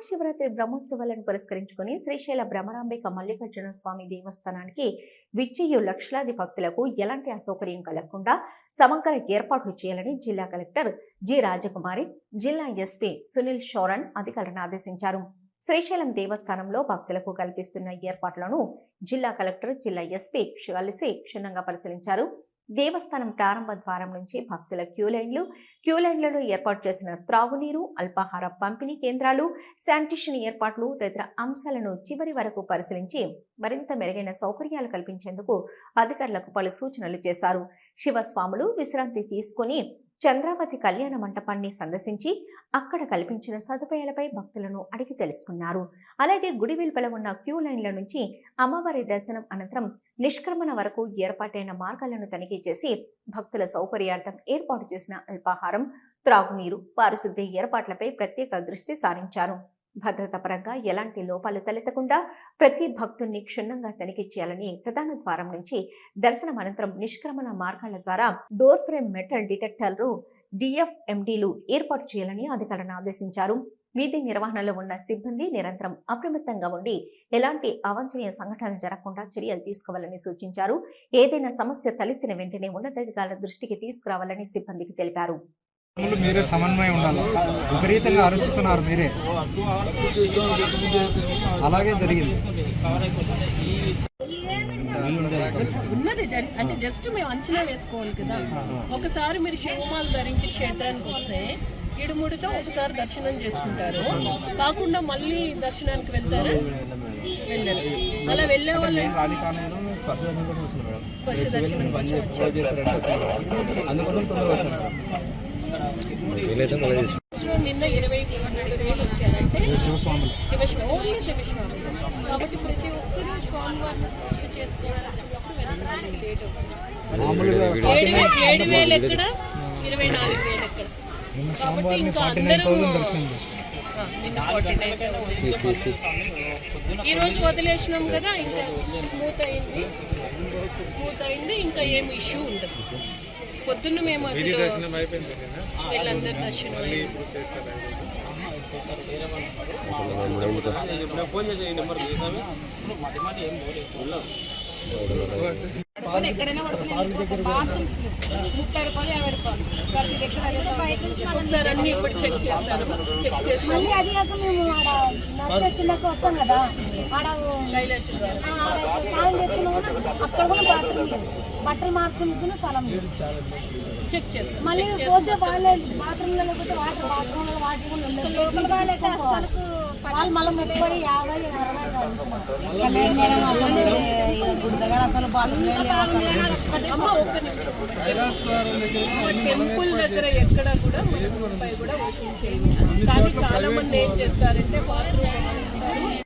మహాశివరాత్రి బ్రహ్మోత్సవాలను పురస్కరించుకుని శ్రీశైల భ్రమరాంబిక మల్లికార్జున స్వామి దేవస్థానానికి విచ్చేయు లక్షలాది భక్తులకు ఎలాంటి అసౌకర్యం కలగకుండా సమగ్ర ఏర్పాట్లు చేయాలని జిల్లా కలెక్టర్ జి రాజకుమారి జిల్లా ఎస్పీ సునీల్ షోరన్ అధికారులను ఆదేశించారు. శ్రీశైలం దేవస్థానంలో భక్తులకు కల్పిస్తున్న ఏర్పాట్లను జిల్లా కలెక్టర్ జిల్లా ఎస్పీ కలిసి క్షుణ్ణంగా పరిశీలించారు. దేవస్థానం ప్రారంభ ద్వారం నుంచి భక్తుల క్యూ లైన్లు క్యూ లైన్లలో ఏర్పాటు చేసిన త్రాగునీరు అల్పాహార పంపిణీ కేంద్రాలు శానిటేషన్ ఏర్పాట్లు తదితర అంశాలను చివరి వరకు పరిశీలించి మరింత మెరుగైన సౌకర్యాలు కల్పించేందుకు అధికారులకు పలు సూచనలు చేశారు. శివస్వాములు విశ్రాంతి తీసుకుని చంద్రావతి కళ్యాణ మంటపాన్ని సందర్శించి అక్కడ కల్పించిన సదుపాయాలపై భక్తులను అడిగి తెలుసుకున్నారు. అలాగే గుడి వెలుపల ఉన్న క్యూ లైన్ల నుంచి అమ్మవారి దర్శనం అనంతరం నిష్క్రమణ వరకు ఏర్పాటైన మార్గాలను తనిఖీ చేసి భక్తుల సౌకర్యార్థం ఏర్పాటు చేసిన అల్పాహారం త్రాగునీరు పారిశుద్ధ్య ఏర్పాట్లపై ప్రత్యేక దృష్టి సారించారు. భద్రత పరంగా ఎలాంటి లోపాలు తలెత్తకుండా ప్రతి భక్తుల్ని క్షుణ్ణంగా తనిఖీ చేయాలని ప్రధాన ద్వారం నుంచి దర్శనం అనంతరం నిష్క్రమణ మార్గాల ద్వారా డోర్ ఫ్రేమ్ మెటల్ డిటెక్టర్లు డిఎఫ్ఎండీలు ఏర్పాటు చేయాలని అధికారులను ఆదేశించారు. వీధి నిర్వహణలో ఉన్న సిబ్బంది నిరంతరం అప్రమత్తంగా ఉండి ఎలాంటి అవాంఛనీయ సంఘటనలు జరగకుండా చర్యలు తీసుకోవాలని సూచించారు. ఏదైనా సమస్య తలెత్తిన వెంటనే ఉన్నతాధికారుల దృష్టికి తీసుకురావాలని సిబ్బందికి తెలిపారు. మీరే సమన్వయం ఉండాలి? విపరీతంగా అరుస్తున్నారు మీరే. అలాగే జరిగింది. ఉన్నది అంటే జస్ట్ మేము అంచనా వేసుకోవాలి కదా. ఒకసారి మీరు శివమాలు ధరించి క్షేత్రానికి వస్తే ఇడుముడితో ఒకసారి దర్శనం చేసుకుంటారు. కాకుండా మళ్ళీ దర్శనానికి వెళ్తారా? వెళ్ళరు. అలా వెళ్ళే వాళ్ళు స్పర్శ దర్శనం నిన్న ఇరవై వేలు వచ్చారంటే ఓన్లీ శివస్వామి కాబట్టి ప్రతి ఒక్కరూ స్వామివారిని స్పర్శ ఏడు వేలు ఎక్కడ? ఇరవై నాలుగు వేలు ఎక్కడ? కాబట్టి ఇంకా అందరూ థౌసండ్ దర్శనం చేసుకున్నాం ఆ, నిన్న 49 ఈ రోజు వదిలేసినాం కదా ఇంకా స్మూత్ అయింది. స్మూత్ అయింది ఇంకా ఏం ఇష్యూ ఉండదు. పొద్దున్న మేము అసలు వీళ్ళందరి దర్శనం అయింది. ఒకసారి అన్ని ఇప్పుడు చెక్ చేస్తాను. చెక్ మళ్ళీ అది కాక మేము ఆడ నర్స్ వచ్చినాక వస్తాం కదా. ఆడ స్నానం చేసుకున్నాం కదా అక్కడ కూడా బాత్రూమ్ లేదు. బట్టలు మార్చుకునే స్థలం చెక్ చేస్తాను మళ్ళీ పోతే వాళ్ళే బాత్రూమ్లలో పోతే వాటర్ బాత్రూమ్లో వాటర్ కూడా ఉండదు లోకల్ వాళ్ళు అయితే అసలు వాళ్ళు మళ్ళీ ముప్పై యాభై అమ్మ ఒక్క నిమిషం. టెంపుల్ దగ్గర ఎక్కడ కూడా రూపాయి కూడా వసూలు చేయాలి కానీ చాలా మంది ఏం చేస్తారంటే బాత్రూమ్ నీళ్ళు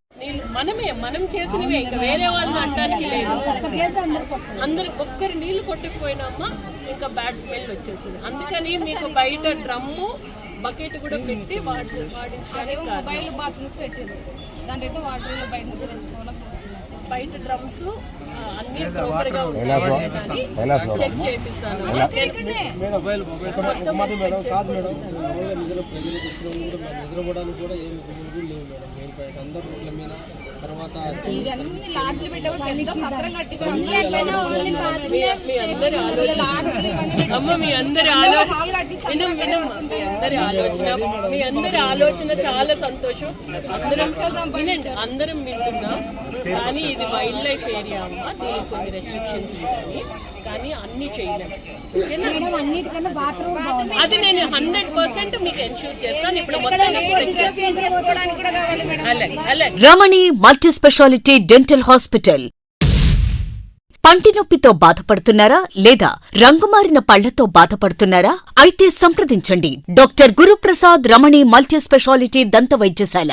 మనమే మనం చేసినవే. ఇంకా వేరే వాళ్ళని అనడానికి లేదు. అందరు ఒక్కరు నీళ్ళు కొట్టుకుపోయినామా ఇంకా బ్యాడ్ స్మెల్ వచ్చేసింది అందుకని మీకు బయట డ్రమ్ము బకెట్ కూడా పెట్టి వాడి వాడించడానికి మొబైల్ బాత్రూమ్స్ పెట్టారు దాంట్లో వాటర్ బయట బయట డ్రమ్స్ అన్ని ప్రాపర్గా ఉంటాయి. చెక్ చేపిస్తాను. మొత్తం నిద్ర ప్రజలకు వచ్చినప్పుడు కూడా మేము నిద్రపోవడానికి కూడా ఏమి లేవు మేడం. బయట అందరు రోడ్ల మీద తర్వాత మీ మీ అందరి ఆలోచన అమ్మ మీ అందరి ఆలోచన వినం వినం మీ అందరి ఆలోచన మీ అందరి ఆలోచన చాలా సంతోషం. అందరం వినండి అందరం వింటున్నాం. కానీ ఇది వైల్డ్ లైఫ్ ఏరియా అమ్మ దీనికి కొన్ని రెస్ట్రిక్షన్స్ ఉంటాయి. కానీ అన్ని చేయలేము అది నేను హండ్రెడ్ పర్సెంట్ మీకు ఎన్ష్యూర్ చేస్తాను. ఇప్పుడు Ramani multi speciality dental hospital. పంటి నొప్పితో బాధపడుతున్నారా లేదా రంగుమారిన పళ్ళతో బాధపడుతున్నారా? అయితే సంప్రదించండి. Doctor Guruprasad Ramani multi speciality దంత వైద్యశాల.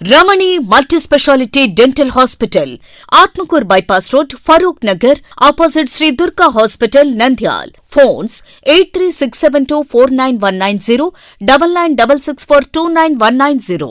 Ramani multi specialty dental hospital Atmakur bypass road Farooq Nagar opposite Shri Durga hospital Nandyal. Phones eight three six seven two four nine one nine zero double nine double six four two nine one nine zero.